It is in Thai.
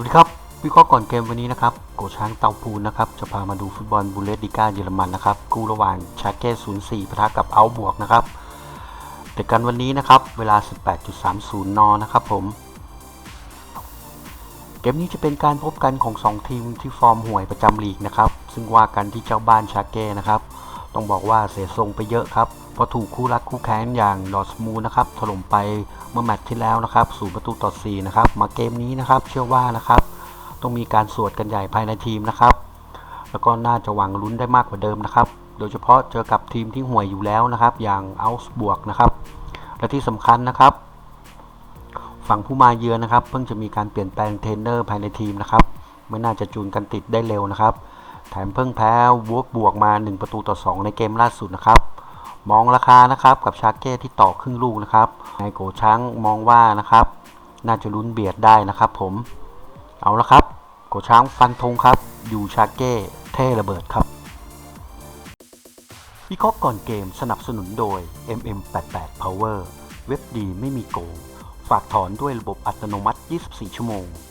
วัสดีครับวิเคราะห์ก่อนเกมวันนี้นะครับโกช้างเตาปูนนะครับจะพามาดูฟุตบอลบูเลสดิก้าเยอรมันนะครับคู่ระหว่างชาเก้04ปะทะกับเอาบวกนะครับแต่กันวันนี้นะครับเวลา 18.30 นนะครับผม เกมนี้จะเป็นการพบกันของ 2 ทีมที่ฟอร์มห่วยประจำลีกนะครับ ซึ่งว่ากันที่เจ้าบ้านชาเก้นะครับ ต้องบอกว่าเสียทรงไปเยอะครับเพราะถูกคู่รักคู่แค้นอย่างดอร์สมูนะครับถล่มไปเมื่อแมตช์ที่แล้วนะครับศูนย์ประตูต่อ4นะครับมาเกมนี้นะครับเชื่อว่านะครับต้องมีการสวดกันใหญ่ภายในทีมนะครับ แล้วก็น่าจะหวังลุ้นได้มากกว่าเดิมนะครับ โดยเฉพาะเจอกับทีมที่ห่วยอยู่แล้วนะครับ อย่างอัลส์บวกนะครับ และที่สำคัญนะครับ ฝั่งผู้มาเยือนนะครับ เพิ่งจะมีการเปลี่ยนแปลงเทรนเนอร์ภายในทีมนะครับไม่น่าจะจูนกันติดได้เร็วนะครับ แถมเพิ่งแพ้วกบวกมา 1 ประตูต่อ 2 ในเกมล่าสุดนะครับ มองราคานะครับกับชาเก้ที่ต่อครึ่งลูกนะครับนายโกช้างมองว่านะครับ น่าจะลุ้นเบียดได้นะครับผมเอาละครับ โกช้างฟันธงครับ อยู่ชาเก้เท่ระเบิดครับวิเคราะห์ก่อนเกมสนับสนุนโดย MM88 Power เว็บดีไม่มีโกง ฝากถอนด้วยระบบอัตโนมัติ 24 ชั่วโมง